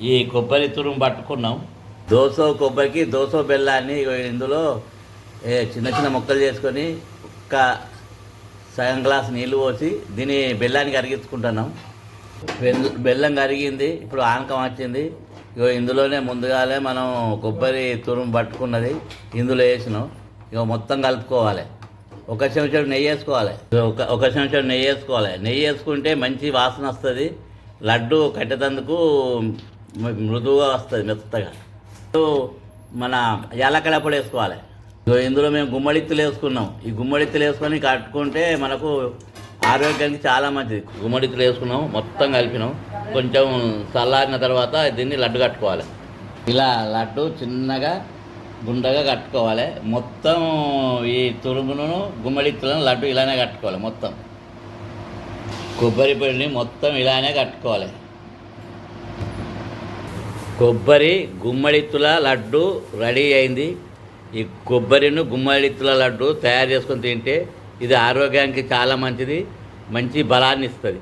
ఈ కొబ్బరి తురుము పట్టుకున్నాం. దోస కొబ్బరికి దోస బెల్లాన్ని ఇగో ఇందులో ఏ, చిన్న చిన్న ముక్కలు చేసుకొని ఒక్క సగం గ్లాస్ నీళ్ళు పోసి దీన్ని బెల్లాన్ని కరిగించుకుంటున్నాం. బెల్లం కరిగింది ఇప్పుడు ఆనకం వచ్చింది. ఇగో ఇందులోనే ముందుగానే మనం కొబ్బరి తురుము పట్టుకున్నది ఇందులో వేసినాం. ఇగో మొత్తం కలుపుకోవాలి. ఒక చెంచాడు నెయ్యి వేసుకోవాలి. ఒక ఒక చెంచాడు నెయ్యి వేసుకోవాలి. నెయ్యి వేసుకుంటే మంచి వాసన వస్తుంది. లడ్డు కట్టేటందుకు మృదువుగా వస్తుంది మెత్తగా. మన యాలకడ పొడి వేసుకోవాలి ఇందులో మేము గుమ్మడిత్తులు వేసుకున్నాం. ఈ గుమ్మడిత్తులు వేసుకొని కట్టుకుంటే మనకు ఆరోగ్యానికి చాలా మంచిది. గుమ్మడిత్తులు వేసుకున్నాం మొత్తం కలిపినాం. కొంచెం చల్లారిన తర్వాత దీన్ని లడ్డు కట్టుకోవాలి. ఇలా లడ్డు చిన్నగా గుండగా కట్టుకోవాలి. మొత్తం ఈ తురుమును గుమ్మడిత్తులను లడ్డు ఇలానే కట్టుకోవాలి మొత్తం. కొబ్బరి పొడిని మొత్తం ఇలానే కట్టుకోవాలి. కొబ్బరి గుమ్మడిత్తుల లడ్డు రెడీ అయింది. ఈ కొబ్బరిను గుమ్మడిత్తుల లడ్డు తయారు చేసుకొని తింటే ఇది ఆరోగ్యానికి చాలా మంచిది మంచి బలాన్ని ఇస్తుంది